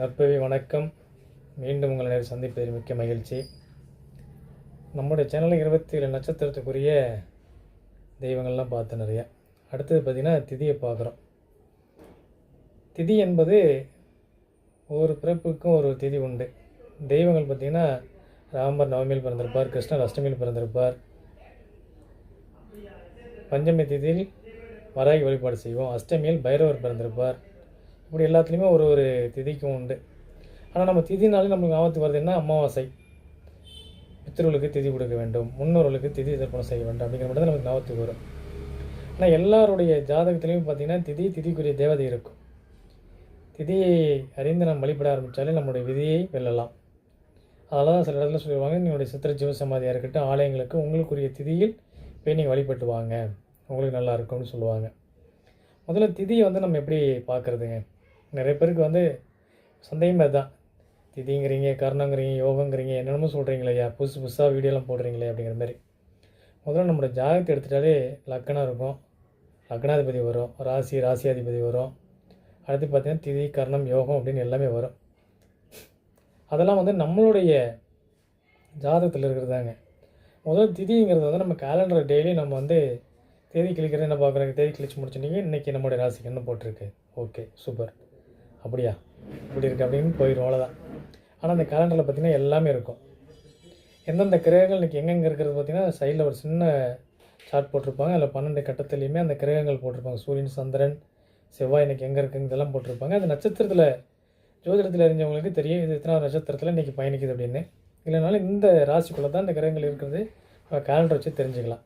நற்பவி வணக்கம். மீண்டும் உங்களை நேரில் சந்திப்பதில் மிக்க மகிழ்ச்சி. நம்முடைய சேனலில் இருபத்தி ஏழு நட்சத்திரத்துக்குரிய தெய்வங்கள்லாம் பார்த்து நிறைய. அடுத்தது பார்த்திங்கன்னா திதியை பார்க்குறோம். திதி என்பது ஒவ்வொரு பிறப்புக்கும் ஒரு திதி உண்டு. தெய்வங்கள் பார்த்திங்கன்னா ராமர் நவமியில் பிறந்திருப்பார் கிருஷ்ணர் அஷ்டமியில் பிறந்திருப்பார். பஞ்சமி திதியில் வராகி வழிபாடு செய்வோம். அஷ்டமியில் பைரவர் பிறந்திருப்பார். இப்படி எல்லாத்துலேயுமே ஒரு ஒரு திதிக்கும் உண்டு. ஆனால் நம்ம திதினாலே நம்மளுக்கு ஆபத்து வருது என்ன? அமாவாசை. பித்திருவுகளுக்கு திதி கொடுக்க வேண்டும். முன்னோர்களுக்கு திதி தர்ப்பணம் செய்ய வேண்டும் அப்படிங்கிற மட்டும் தான் நமக்கு ஞாபகத்துக்கு வரும். ஆனால் எல்லாருடைய ஜாதகத்துலேயும் பார்த்தீங்கன்னா திதி திதிக்குரிய தேவதை இருக்கும். திதியை அறிந்து நம்ம வழிபட ஆரம்பித்தாலே நம்மளுடைய விதியை வெல்லலாம். அதனால தான் சில இடத்துல சொல்லுவாங்க நீங்களுடைய சித்திர ஜீவசமாதியாக இருக்கட்டும் ஆலயங்களுக்கு உங்களுக்குரிய திதியில் போய் நீங்கள் வழிபட்டு வாங்க. உங்களுக்கு நல்லா இருக்கும்னு சொல்லுவாங்க. முதல்ல திதியை வந்து நம்ம எப்படி பார்க்குறதுங்க நிறைய பேருக்கு வந்து சந்தேகமே அதுதான். திதிங்கிறீங்க கர்ணங்கிறீங்க யோகங்கிறீங்க என்னென்னமோ சொல்கிறீங்களே ஐயா புதுசு புதுசாக வீடியோலாம் போடுறீங்களே அப்படிங்கிற மாதிரி. முதல்ல நம்மளோட ஜாதகத்தை எடுத்துட்டாலே லக்கணம் இருக்கும். லக்னாதிபதி வரும் ராசி ராசியாதிபதி வரும். அடுத்து பார்த்திங்கன்னா திதி கர்ணம் யோகம் அப்படின்னு எல்லாமே வரும். அதெல்லாம் வந்து நம்மளுடைய ஜாதகத்தில் இருக்கிறதாங்க முதல் திதிங்கிறது வந்து நம்ம கேலண்டர் டெய்லி நம்ம வந்து தேதி கிழிக்கிறது என்ன பார்க்குறாங்க? தேதி கிழிச்சு முடிச்சிட்டீங்க. இன்றைக்கி நம்மளுடைய ராசிக்கு என்ன போட்டிருக்கு? ஓகே சூப்பர் அப்படியா? இப்படி இருக்குது அப்படின்னு போயிடும் அவ்வளோதான் ஆனால் அந்த கேலண்டரில் பார்த்திங்கன்னா எல்லாமே இருக்கும். எந்தெந்த கிரகங்கள் இன்றைக்கி எங்கெங்கே இருக்கிறது பார்த்திங்கன்னா சைடில் ஒரு சின்ன சார்ட் போட்டிருப்பாங்க. அதில் பன்னெண்டு கட்டத்துலேயுமே அந்த கிரகங்கள் போட்டிருப்பாங்க. சூரியன் சந்திரன் செவ்வாய் இன்றைக்கி எங்கே இருக்குங்க இதெல்லாம் போட்டிருப்பாங்க. அந்த நட்சத்திரத்தில் ஜோதிடத்தில் அறிஞ்சவங்களுக்கு தெரியும். இது இத்தனை நட்சத்திரத்தில் இன்றைக்கி பயணிக்குது அப்படின்னு. இல்லைனாலும் இந்த ராசிக்குள்ளே தான் இந்த கிரகங்கள் இருக்கிறது. கேலண்டர் வச்சு தெரிஞ்சுக்கலாம்.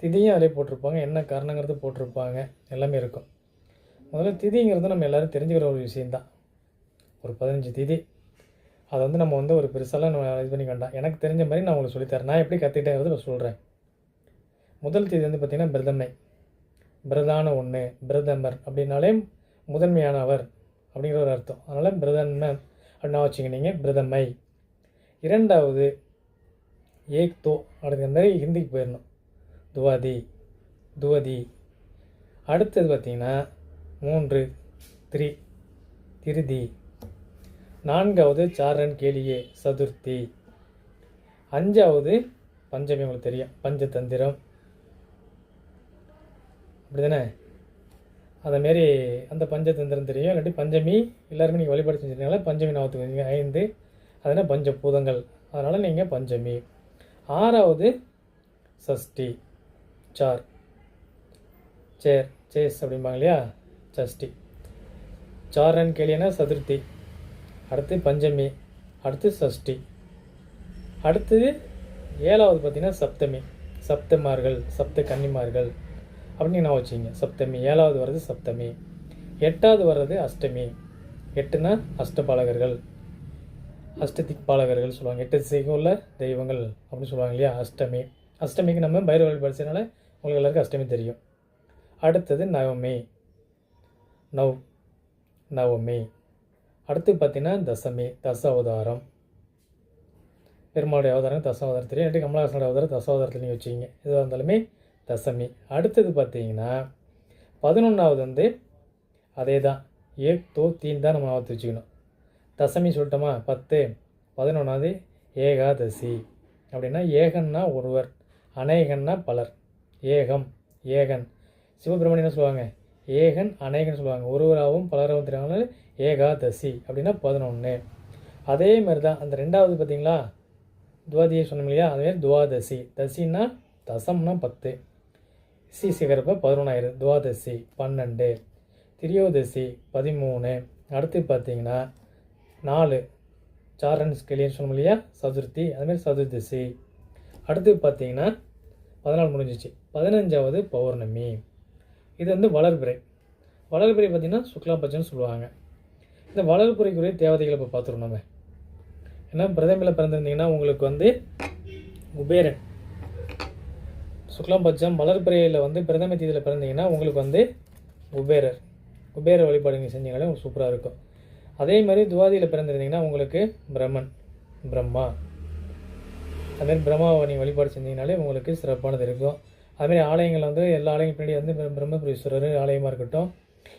திதியும் அதிலே போட்டிருப்பாங்க. என்ன காரணங்கிறது போட்டிருப்பாங்க. எல்லாமே இருக்கும். முதல்ல திதிங்கிறது நம்ம எல்லோரும் தெரிஞ்சுக்கிற ஒரு விஷயந்தான் ஒரு பதினஞ்சு திதி. அதை வந்து நம்ம வந்து ஒரு பெருசாலாம் நம்ம இது பண்ணிக்க வேண்டாம். எனக்கு தெரிஞ்ச மாதிரி நான் உங்களுக்கு சொல்லித்தரேன். நான் எப்படி கற்றுக்கிட்டேங்கிறது நான் சொல்கிறேன் முதல் தேதி வந்து பார்த்திங்கன்னா பிரதமை பிரதான ஒன்று பிரதமர் அப்படின்னாலே முதன்மையானவர் அப்படிங்கிற ஒரு அர்த்தம். அதனால் பிரதமர் அப்படின்னா வச்சுக்கினீங்க பிரதமை. இரண்டாவது ஏக் தோ அப்படிங்கிற மாதிரி ஹிந்திக்கு போயிடணும். துவாதி துவதி. அடுத்தது பார்த்திங்கன்னா மூன்று த்ரீ திருதி. நான்காவது சாரன் கேளியே சதுர்த்தி. அஞ்சாவது பஞ்சமி உங்களுக்கு தெரியும். பஞ்சதந்திரம். அப்படி தானே அதேமாரி அந்த பஞ்சதந்திரம் தெரியும். இல்லாட்டி பஞ்சமி எல்லாருமே நீங்கள் வழிபாடு செஞ்சிருக்கனால பஞ்சமி நாவத்துக்கு வந்தீங்க ஐந்து. அதனால் பஞ்சபூதங்கள். அதனால் நீங்கள் பஞ்சமி. ஆறாவது சஷ்டி. சார். சேர் சேஸ் அப்படிம்பாங்க இல்லையா? சஷ்டி. சாரன் கேளியனா சதுர்த்தி. அடுத்து பஞ்சமி. அடுத்து சஷ்டி. அடுத்தது ஏழாவது பார்த்தீங்கன்னா சப்தமி. சப்தமார்கள் சப்த கன்னிமார்கள் அப்படின்னு நான் வச்சுங்க சப்தமி. ஏழாவது வர்றது சப்தமி. எட்டாவது வர்றது அஷ்டமி. எட்டுனா அஷ்டபாலகர்கள். அஷ்டதிக் பாலகர்கள் சொல்லுவாங்க. எட்டு திசைக்கும் உள்ள தெய்வங்கள் அப்படின்னு சொல்லுவாங்க இல்லையா? அஷ்டமி. அஷ்டமிக்கு நம்ம பைரவர்கள் படித்ததுனால உங்களுக்கு எல்லாருக்கும் அஷ்டமி தெரியும். அடுத்தது நவமி. நவ் நவமி. அடுத்து பார்த்தீங்கன்னா தசமி தச அவதாரம் பெருமாளுடைய அவதாரம் தச அவதாரம் இல்லாட்டி கமலஹாசனோட அவதாரம் தச வச்சுக்கிங்க. எதுவாக இருந்தாலுமே தசமி. அடுத்தது பார்த்தீங்கன்னா பதினொன்றாவது வந்து அதே தான் ஏக் தோ தீன் தான் நம்ம ஆவத்து வச்சுக்கணும். தசமி சொல்லிட்டோமா? பத்து. பதினொன்றாவது ஏகாதசி. அப்படின்னா ஏகன்னா ஒருவர். அநேகன்னா பலர். ஏகம் ஏகன். சிவபிரமணியன்னு என்ன சொல்லுவாங்க? ஏகன் அநேகன் சொல்லுவாங்க. ஒருவராகவும் பலராகவும் தெரியாமல் ஏகாதசி அப்படின்னா பதினொன்று அதே மாதிரி தான் அந்த ரெண்டாவது பார்த்தீங்களா? துவாதியை சொன்னோம் இல்லையா? அதுமாரி துவாதசி. தசின்னா தசம்னா பத்து. சி சிகரப்ப பதினொன்றாயிரம் துவாதசி பன்னெண்டு. திரியோதசி பதிமூணு. அடுத்து பார்த்தீங்கன்னா நாலு. சாரன் ஸ்கெலியன் சொன்னோம் இல்லையா? சதுர்த்தி. அதுமாரி சதுர்தசி. அடுத்து பார்த்தீங்கன்னா பதினாலு முடிஞ்சிச்சு. பதினஞ்சாவது பௌர்ணமி. இது வந்து வளர்பிறை வளர்பிறை பார்த்திங்கன்னா சுக்லாபட்சம்னு சொல்லுவாங்க. இந்த வளர்புறைக்குரிய தேவதைகளை இப்போ பார்த்துருவோம் நம்ம ஏன்னா பிரதமையில் பிறந்திருந்தீங்கன்னா உங்களுக்கு வந்து குபேரன். சுக்லாபட்சம் வளர்பிறையில் வந்து பிரதம தீதியில் பிறந்தீங்கன்னா உங்களுக்கு வந்து குபேரர். குபேர வழிபாடு நீங்கள் செஞ்சீங்களே உங்களுக்கு சூப்பராக இருக்கும். அதே மாதிரி துவாதியில் பிறந்திருந்தீங்கன்னா உங்களுக்கு பிரம்மன் பிரம்மா. அதே பிரம்மாவை நீங்கள் வழிபாடு செஞ்சீங்கனாலே உங்களுக்கு சிறப்பானது இருக்கும். அதுமாரி ஆலயங்கள் வந்து எல்லா ஆலயங்கள் பின்னாடி வந்து பிரம்மபுரீஸ்வரர் ஆலயமாக இருக்கட்டும்.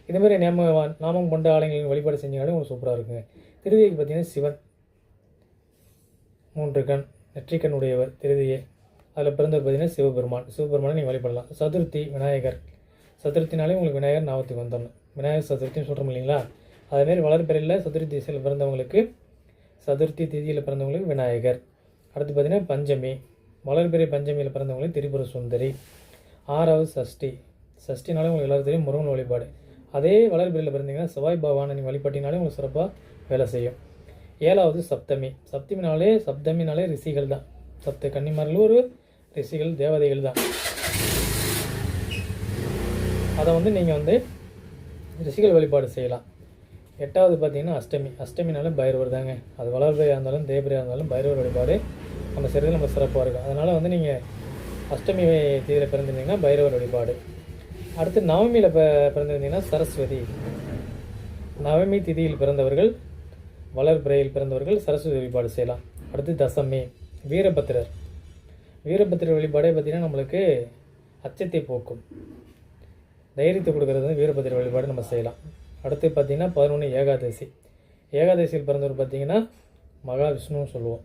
இதுமாரி நேம நாமம் கொண்ட ஆலயங்களின் வழிபாடு செஞ்சீங்கனாலே உங்களுக்கு சூப்பராக இருக்குங்க திருதியைக்கு பார்த்தீங்கன்னா சிவன். மூன்று கண் நெற்றிக்கண் உடையவர் திருதியை. அதில் பிறந்தவர் பார்த்தீங்கன்னா சிவபெருமான். சிவபெருமானை நீங்கள் வழிபடலாம். சதுர்த்தி விநாயகர். சதுர்த்தினாலே உங்களுக்கு விநாயகர் ஞாபகத்துக்கு வந்துடணும். விநாயகர் சதுர்த்தின்னு சொல்கிறோம் இல்லைங்களா? அதேமாரி வளர்பிறையில் சதுர்த்தி திசையில் பிறந்தவங்களுக்கு சதுர்த்தி திதியில் பிறந்தவங்களுக்கு விநாயகர். அடுத்து பார்த்தீங்கன்னா பஞ்சமி. வளர்பிறை பஞ்சமியில் பிறந்தவங்களே திரிபுர சுந்தரி. ஆறாவது சஷ்டி. சஷ்டினாலே உங்களுக்கு எல்லாரும் தெரியும் முருகன் வழிபாடு. அதே வளர்பிறையில் பிறந்தீங்கன்னா செவ்வாய் பகவானை நீங்கள் வழிபட்டினாலே உங்களுக்கு சிறப்பாக வேலை செய்யும். ஏழாவது சப்தமி. சப்தமினாலே சப்தமினாலே ரிஷிகள் தான். சப்த கன்னிமார்கள் ஒரு ரிஷிகள் தேவதைகள் தான். அதை வந்து நீங்கள் வந்து ரிஷிகள் வழிபாடு செய்யலாம். எட்டாவது பார்த்தீங்கன்னா அஷ்டமி. அஷ்டமினாலே பைரவர் தாங்க. அது வளர்பிறையாக இருந்தாலும் தேவரையாக இருந்தாலும் பைரவர் வழிபாடு நம்ம செய்கிறது நம்ம சிறப்பாக இருக்கும். அதனால் வந்து நீங்கள் அஷ்டமி தேதியில் பிறந்திருந்தீங்கன்னா பைரவர் வழிபாடு. அடுத்து நவமியில் ப பிறந்திருந்தீங்கன்னா சரஸ்வதி. நவமி திதியில் பிறந்தவர்கள் வளர்பிறையில் பிறந்தவர்கள் சரஸ்வதி வழிபாடு செய்யலாம். அடுத்து தசமி வீரபத்திரர். வீரபத்திரர் வழிபாடே பார்த்திங்கன்னா நம்மளுக்கு அச்சத்தை போக்கும். தைரியத்தை கொடுக்கறது வந்து வீரபத்திர வழிபாடு நம்ம செய்யலாம். அடுத்து பார்த்திங்கன்னா பதினொன்று ஏகாதசி. ஏகாதசியில் பிறந்தவர் பார்த்திங்கன்னா மகாவிஷ்ணுன்னு சொல்லுவோம்.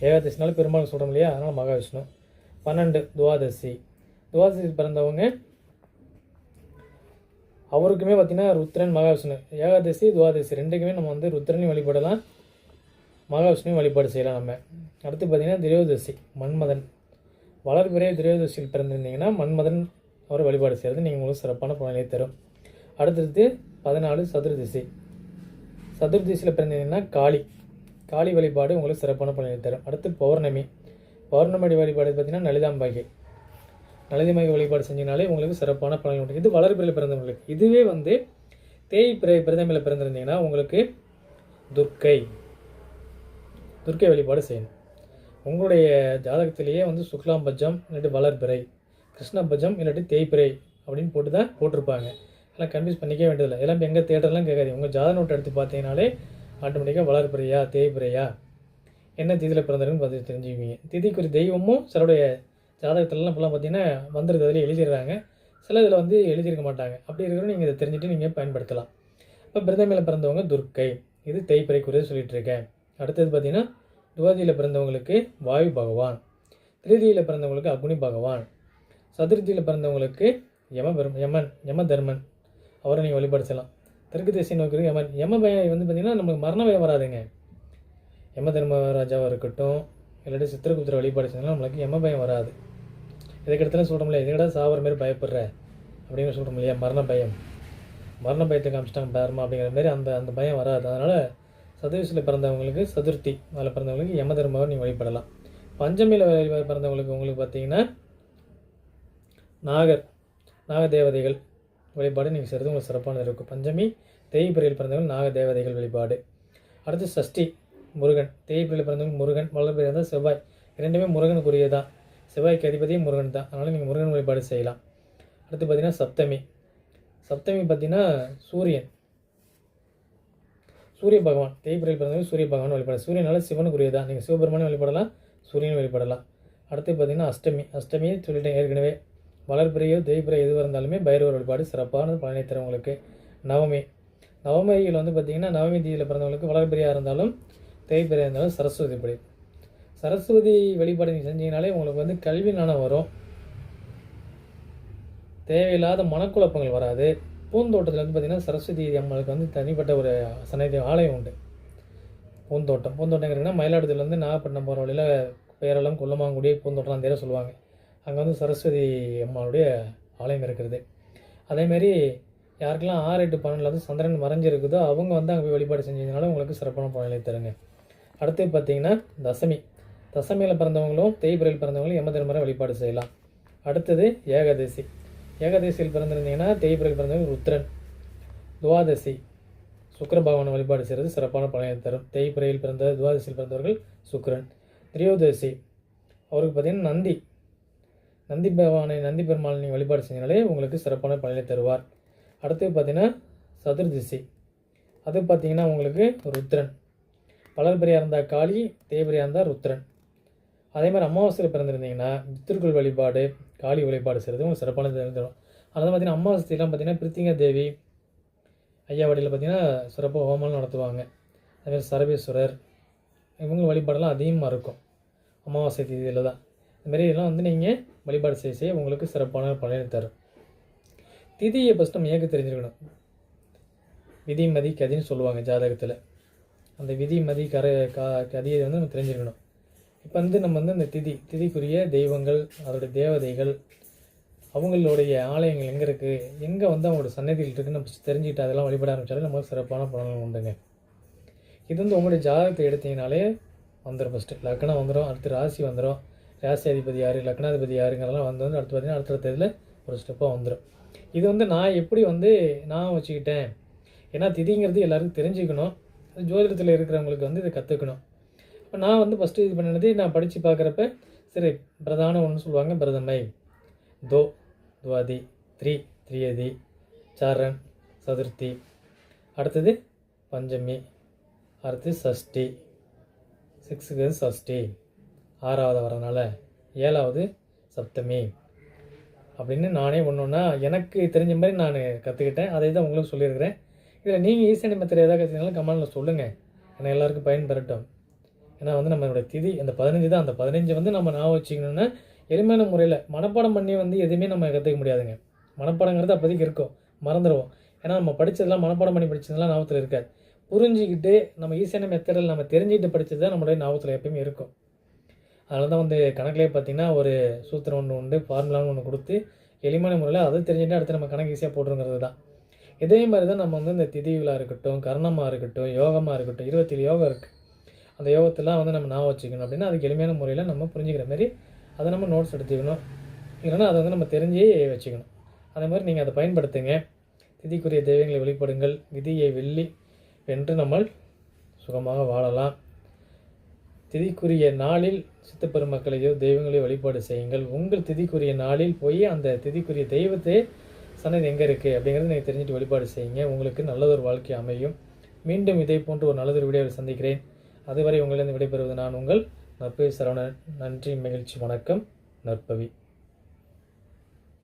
ஏகாதசினால பெரும்பாலும் சொல்கிறோம் இல்லையா? அதனால் மகாவிஷ்ணு. பன்னெண்டு துவாதசி. துவாதசியில் பிறந்தவங்க அவருக்குமே பார்த்திங்கன்னா ருத்ரன் மகாவிஷ்ணு. ஏகாதசி துவாதசி ரெண்டுக்குமே நம்ம வந்து ருத்ரனையும் வழிபடலாம் மகாவிஷ்ணுவையும் வழிபாடு செய்யலாம் நம்ம. அடுத்து பார்த்திங்கன்னா திரையோதசி மன்மதன். வளர்பிறை திரையோதசியில் பிறந்திருந்தீங்கன்னா மன்மதன் அவர் வழிபாடு செய்கிறது நீங்கள் உங்களுக்கு சிறப்பான பலனை தரும். அடுத்தது பதினாலு சதுர்திசை. சதுர்திசையில் பிறந்தீங்கன்னா காளி. காளி வழிபாடு உங்களுக்கு சிறப்பான பலனை தரும். அடுத்து பௌர்ணமி. பௌர்ணமி வழிபாடு பார்த்தீங்கன்னா நலிதாம்பாகை நலிதாம்பாகை வழிபாடு செஞ்சீங்கனாலே உங்களுக்கு சிறப்பான பலன் உண்டு. இது வளர்பிறையில் பிறந்தவங்களுக்கு இதுவே வந்து தேய்பிறை பிரதமையில் பிறந்திருந்தீங்கன்னா உங்களுக்கு துர்க்கை. துர்க்கை வழிபாடு செய்யணும். உங்களுடைய ஜாதகத்திலேயே வந்து சுக்லாம் இல்லாட்டி வளர்பிறை கிருஷ்ணபஜம் இல்லாட்டி தேய்பிறை அப்படின்னு போட்டு தான் போட்டிருப்பாங்க. எல்லாம் கன்ஃபியூஸ் பண்ணிக்க வேண்டியதில்லை. எல்லாம் எங்கே தேட்டர்லாம் கேட்காது உங்கள் ஜாத நோட்டை எடுத்து பார்த்தீங்கனாலே ஆட்டோமேட்டிக்காக வளர்பிறையா தேய்பிறையா என்ன திதியில் பிறந்ததுன்னு பார்த்து தெரிஞ்சுக்குவீங்க. திதிக்குரிய தெய்வமும் சிலருடைய ஜாதகத்திலலாம் இப்போலாம் பார்த்தீங்கன்னா வந்துருது அதில் எழுதிடுறாங்க சில இதில் வந்து எழுதியிருக்க மாட்டாங்க. அப்படி இருக்கிறோம் நீங்கள் இதை தெரிஞ்சுட்டு நீங்கள் பயன்படுத்தலாம். இப்போ பிரதமையில் பிறந்தவங்க துர்க்கை. இது தேய்பிறைக்குரிய சொல்லிகிட்டு இருக்கேன் அடுத்தது பார்த்தீங்கன்னா துவாதியில் பிறந்தவங்களுக்கு வாயு பகவான். திருதியில் பிறந்தவங்களுக்கு அக்னி பகவான். சதுர்த்தியில் பிறந்தவங்களுக்கு யம பெரும் யமன் யம தர்மன் அவரை நீங்கள் வழிபடுத்தலாம். தெற்கு திசை நோக்கி யம யம பயம் வந்து பார்த்திங்கன்னா நமக்கு மரண பயம் வராதுங்க. யம தர்மராஜாவாக இருக்கட்டும் இல்லாட்டி சித்திரகுப்தரை வழிபாடு செஞ்சாலும் நம்மளுக்கு யம பயம் வராது. இதுக்கு சொல்கிறோம் இல்லையா இதுக்கடா சாவர மாரி பயப்படுற அப்படின்னு சொல்கிறோம் இல்லையா? மரண பயம். மரண பயத்தை காமிச்சிட்டாங்க பாருமா அப்படிங்கிற மாதிரி அந்த அந்த பயம் வராது. அதனால் சதுர்த்தியில் பிறந்தவங்களுக்கு சதுர்த்தி அதில் பிறந்தவங்களுக்கு யம தர்மாவை நீங்கள் வழிபடலாம். பஞ்சமியில் பிறந்தவங்களுக்கு உங்களுக்கு பார்த்தீங்கன்னா நாகர் நாக தேவதைகள் வழிபாடு நீங்கள் செய்கிறது உங்களுக்கு சிறப்பானது இருக்கும். பஞ்சமி தேய்பிரையில் பிறந்தவங்க நாக தேவதைகள் வழிபாடு. அடுத்து சஷ்டி முருகன். தேய்பிரையில் பிறந்தவங்க முருகன் வளர்பிறை தான் செவ்வாய். இரண்டுமே முருகனுக்குரிய தான் செவ்வாய்க்கு அதிபதியும் முருகன் தான். அதனால் நீங்கள் முருகன் வழிபாடு செய்யலாம். அடுத்து பார்த்தீங்கன்னா சப்தமி. சப்தமி பார்த்தீங்கன்னா சூரியன். சூரிய பகவான். தேய்பிரையில் பிறந்தவங்க சூரிய பகவான் வழிபாடு. சூரியனால சிவனுக்குரியதான் நீங்கள் சிவபெருமானை வழிபடலாம் சூரியன் வழிபடலாம். அடுத்து பார்த்தீங்கன்னா அஷ்டமி. அஷ்டமி சொல்லிட்டேன் ஏற்கனவே. வளர்பிறையோ தேய்பிறை எதுவாக இருந்தாலுமே பைரவர் வழிபாடு சிறப்பான பலனை தரும் உங்களுக்கு. நவமி. நவமியில் வந்து பார்த்திங்கன்னா நவமி தீதியில் பிறந்தவங்களுக்கு வளர்பிறையாக இருந்தாலும் தேய்பிறையாக இருந்தாலும் சரஸ்வதி படி சரஸ்வதி வழிபாடு நீங்கள் செஞ்சீங்கனாலே உங்களுக்கு வந்து கல்வி ஞானம் வரும். தேவையில்லாத மனக்குழப்பங்கள் வராது. பூந்தோட்டத்தில் வந்து பார்த்திங்கன்னா சரஸ்வதி அம்மனுக்கு வந்து தனிப்பட்ட ஒரு சன்னதி ஆலயம் உண்டு. பூந்தோட்டம். பூந்தோட்டங்கிறதுனா மயிலாடுதுறையிலேருந்து நாகப்பட்டினம் போகிற வழியில் பேரளம் கொல்லமாங்குடி பூந்தோட்டம் அந்த சொல்லுவாங்க. அங்கே வந்து சரஸ்வதி அம்மாவுடைய ஆலயம் இருக்கிறது. அதேமாரி யாருக்கெல்லாம் ஆறு எட்டு பன்னெண்டில் வந்து சந்திரன் மறைஞ்சிருக்குதோ அவங்க வந்து அங்கே போய் வழிபாடு செஞ்சதுனால உங்களுக்கு சிறப்பான பலனை தருங்க. அடுத்து பார்த்தீங்கன்னா தசமி. தசமியில் பிறந்தவங்களும் தேய்பிரையில் பிறந்தவங்களும் யம தர்மரை வழிபாடு செய்யலாம். அடுத்தது ஏகாதசி. ஏகாதசியில் பிறந்திருந்தீங்கன்னா தேய்பிரையில் பிறந்தவங்க ருத்ரன். துவாதசி. சுக்கர பகவானை வழிபாடு செய்கிறது சிறப்பான பலனை தரும். தேய்பிரையில் பிறந்த துவாதசியில் பிறந்தவர்கள் சுக்கரன். திரியோதசி. அவருக்கு பார்த்தீங்கன்னா நந்தி. நந்தி பகவானை நந்தி பெருமாள் நீங்கள் வழிபாடு செஞ்சனாலே உங்களுக்கு சிறப்பான பலனை தருவார். அடுத்து பார்த்தீங்கன்னா சதுர்திசி. அது பார்த்தீங்கன்னா உங்களுக்கு ருத்ரன். வளர்பிறையாக இருந்தால் காளி தேய்பிரையாக இருந்தால் ருத்ரன். அதே மாதிரி அமாவாசையில் பிறந்திருந்தீங்கன்னா பித்திருக்குள் வழிபாடு காளி வழிபாடு செய்கிறது உங்களுக்கு சிறப்பான தரும். அதில் பார்த்தீங்கன்னா அமாவாசையிலாம் பார்த்தீங்கன்னா பிரித்திங்க தேவி ஐயாவாடியில் பார்த்தீங்கன்னா சிறப்பாக ஹோமம் நடத்துவாங்க. அதேமாதிரி சரபேஸ்வரர் இவங்க வழிபாடெல்லாம் அதிகமாக இருக்கும். அமாவாசை தேதியில் தான் இதுமாரி எல்லாம் வந்து நீங்கள் வழிபாடு செய்ய செய்ய உங்களுக்கு சிறப்பான பலனை தரும். திதியை ஃபஸ்ட் நம்ம ஏற்க தெரிஞ்சுக்கணும். விதி மதி கதின்னு சொல்லுவாங்க ஜாதகத்தில். அந்த விதி மதி கர கா கதியை வந்து நம்ம தெரிஞ்சுக்கணும். இப்போ வந்து நம்ம வந்து அந்த திதி திதிக்குரிய தெய்வங்கள் அதோடைய தேவதைகள் அவங்களுடைய ஆலயங்கள் எங்கே இருக்குது எங்கே வந்து அவங்களோட சன்னதிகள் இருக்குதுன்னு நம்ம தெரிஞ்சுக்கிட்டு அதெல்லாம் வழிபட ஆரம்பித்தாலே நமக்கு சிறப்பான பலன்கள் உண்டுங்க. இது வந்து உங்களுடைய ஜாதகத்தை எடுத்தீங்கனாலே வந்துடும் ஃபஸ்ட்டு லக்னம் வந்துடும் அடுத்து ராசி வந்துடும் ராசியாதிபதி யார் லக்னாதிபதி யாருங்கிறதெல்லாம் வந்து வந்து அடுத்து பார்த்திங்கன்னா அடுத்த தேதியில் ஒரு ஸ்டெப்பாக வந்துடும் இது வந்து நான் எப்படி வந்து நான் வச்சுக்கிட்டேன்? ஏன்னா திதிங்கிறது எல்லாருக்கும் தெரிஞ்சுக்கணும். ஜோதிடத்தில் இருக்கிறவங்களுக்கு வந்து இதை கற்றுக்கணும் இப்போ நான் வந்து ஃபஸ்ட்டு இது பண்ணினது நான் படித்து பார்க்குறப்ப சரி பிரதான ஒன்று சொல்லுவாங்க பிரதமை. தோ துவாதி த்ரீ த்ரியதி சரண் சதுர்த்தி. அடுத்தது பஞ்சமி. அடுத்து சஷ்டி. சிக்ஸுக்கு சஷ்டி. ஆறாவது வரனால ஏழாவது சப்தமி. அப்படின்னு நானே ஒன்று ஒன்றா எனக்கு தெரிஞ்ச மாதிரி நான் கற்றுக்கிட்டேன் அதை தான் உங்களுக்கு சொல்லியிருக்கிறேன். இதில் நீங்கள் ஈஸியான மெத்தட் ஏதாவது கற்றுக்கினாலும் கமெண்டில் சொல்லுங்கள் ஏன்னா எல்லாருக்கும் பயன்பெறட்டும். ஏன்னா வந்து நம்மளோட திதி அந்த பதினஞ்சு தான். அந்த பதினஞ்சு வந்து நம்ம ஞாபகம் வச்சுக்கணுன்னா எளிமையான முறையில் மனப்பாடம் பண்ணி வந்து எதுவுமே நம்ம கற்றுக்க முடியாதுங்க. மனப்பாடங்கிறது அப்போதைக்கு இருக்கும். மறந்துடுவோம் ஏன்னா நம்ம படித்ததெல்லாம் மனப்பாடம் பண்ணி படித்ததெல்லாம் ஞாபகத்தில் இருக்காது. புரிஞ்சுக்கிட்டு நம்ம ஈஸியான மெத்தடில் நம்ம தெரிஞ்சுக்கிட்டு படித்தது தான் நம்மளுடைய ஞாபகத்தில் எப்பயுமே இருக்கும். அதனால தான் வந்து கணக்குலேயே பார்த்தீங்கன்னா ஒரு சூத்திரம் ஒன்று உண்டு ஃபார்முலான்னு ஒன்று கொடுத்து எளிமையான முறையில் அதை தெரிஞ்சுட்டு அடுத்து நம்ம கணக்கு ஈஸியாக போட்டுருங்கிறது தான். இதே மாதிரி தான் நம்ம வந்து இந்த திதிகளாக இருக்கட்டும் கர்ணமாக இருக்கட்டும் யோகமாக இருக்கட்டும் இருபத்தேழு யோகம் இருக்குது அந்த யோகத்தெல்லாம் வந்து நம்ம ஞாபகம் வச்சுக்கணும். அப்படின்னா அதுக்கு எளிமையான முறையில் நம்ம புரிஞ்சுக்கிற மாதிரி அதை நம்ம நோட்ஸ் எடுத்துக்கணும். இல்லைன்னா அதை வந்து நம்ம தெரிஞ்சே வச்சுக்கணும். அதே மாதிரி நீங்கள் அதை பயன்படுத்துங்க. திதிக்குரிய தெய்வங்களை வெளிப்படுங்கள் விதியை வெள்ளி வென்று நம்ம சுகமாக வாழலாம். திதிக்குரிய நாளில் சித்தப்பெருமக்களையோ தெய்வங்களையோ வழிபாடு செய்யுங்கள். உங்கள் திதிக்குரிய நாளில் போய் அந்த திதிக்குரிய தெய்வத்தை சன்னதி எங்கே இருக்குது அப்படிங்கிறத நீங்கள் தெரிஞ்சுட்டு வழிபாடு செய்யுங்க. உங்களுக்கு நல்லதொரு வாழ்க்கை அமையும். மீண்டும் இதை போன்று ஒரு நல்லதொரு வீடியோவில் சந்திக்கிறேன். அதுவரை உங்களிடம் விடைபெறுவது நான் உங்கள் நற்பவி சரவணன். நன்றி மகிழ்ச்சி வணக்கம். நற்பவி.